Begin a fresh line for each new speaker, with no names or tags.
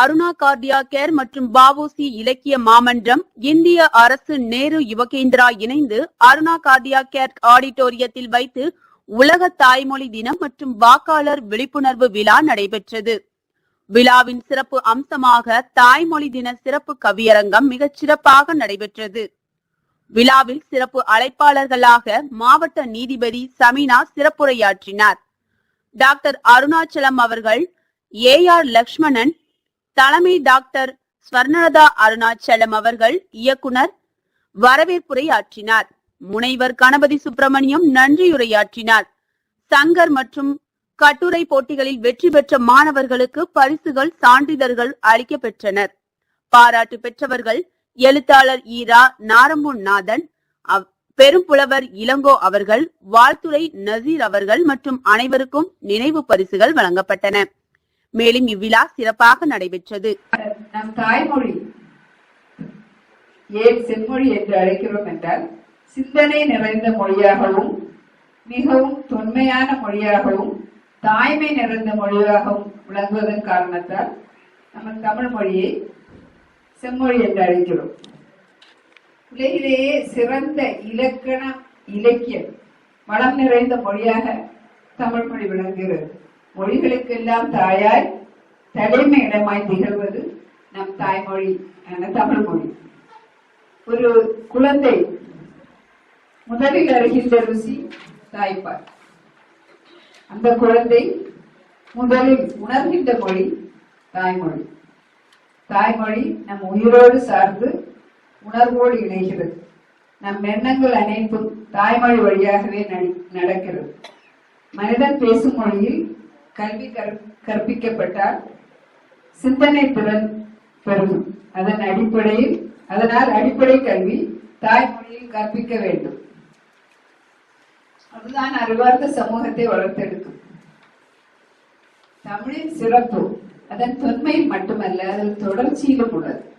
Aruna Cardia care மற்றும் பாவோசி இலக்கிய மாமன்றம் இந்திய அரசு நேரு யுவகேந்திரா இணைந்து அருணா கார்டியா கேர் ஆடிட்டோரியத்தில் வைத்து உலக தாய்மொழி தினம் மற்றும் வாக்காளர் விழிப்புணர்வு விழா நடைபெற்றது. விழாவின் சிறப்பு அம்சமாக தாய்மொழி தின சிறப்பு கவியரங்கம் மிகச் சிறப்பாக நடைபெற்றது. விழாவில் சிறப்பு அழைப்பாளர்களாக மாவட்ட நீதிபதி சமீனா சிறப்புரையாற்றினார். டாக்டர் அருணாச்சலம் அவர்கள் ஏ ஆர் லக்ஷ்மணன் தலைமை டாக்டர் ஸ்வர்ணலதா அருணாச்சலம் அவர்கள் இயக்குனர் வரவேற்புரையாற்றினார். முனைவர் கணபதி சுப்பிரமணியம் நன்றியுரையாற்றினார். சங்கர் மற்றும் கட்டுரை போட்டிகளில் வெற்றி பெற்ற மாணவர்களுக்கு பரிசுகள் சான்றிதழ்கள் அளிக்கப்பெற்றனர். பாராட்டு பெற்றவர்கள் எழுத்தாளர் ஈரா நாரம்பூன் நாதன் அவ்- பெரும்புலவர் இளங்கோ அவர்கள் வாழ்த்துரை நசீர் அவர்கள் மற்றும் அனைவருக்கும் நினைவு பரிசுகள் வழங்கப்பட்டன. மேலும் இவ்விழா சிறப்பாக நடைபெற்றது.
நம் தாய்மொழி ஏன் செம்மொழி என்று அழைக்கிறோம் என்றால் சிந்தனை நிறைந்த மொழியாகவும் மிகவும் தொன்மையான மொழியாகவும் தாய்மை நிறைந்த மொழியாகவும் விளங்குவதன் காரணத்தால் நம்ம தமிழ் மொழியை செம்மொழி என்று அழைக்கிறோம். உலகிலேயே சிறந்த இலக்கண இலக்கியம் வளம் நிறைந்த மொழியாக தமிழ் மொழி விளங்குகிறது. மொழிகளுக்கெல்லாம் தாயாய் தலைமை இடமாய் திகழ்வது நம் தாய்மொழி தமிழ் மொழி. ஒரு குழந்தை முதலில் அறிகின்ற ருசி தாய்ப்பால். அந்த குழந்தை முதலில் உணர்கின்ற மொழி தாய்மொழி. தாய்மொழி நம் உயிரோடு சார்ந்து உணர்வோடு இணைகிறது. நம் எண்ணங்கள் அனைத்தும் தாய்மொழி வழியாகவே நடக்கிறது. மனிதன் பேசும் மொழியில் கல்வி கற்- கற்பிக்கப்பட்டால் சிந்தனை திறன் பெறும். அதன் அடிப்படையில் அதனால் அடிப்படை கல்வி தாய்மொழியில் கற்பிக்க வேண்டும். அதுதான் அறிவார்ந்த சமூகத்தை வளர்த்தெடுக்கும். தமிழின் சிறப்பு அதன் தொன்மையில் மட்டுமல்ல அதன் தொடர்ச்சியிலும் உள்ளது.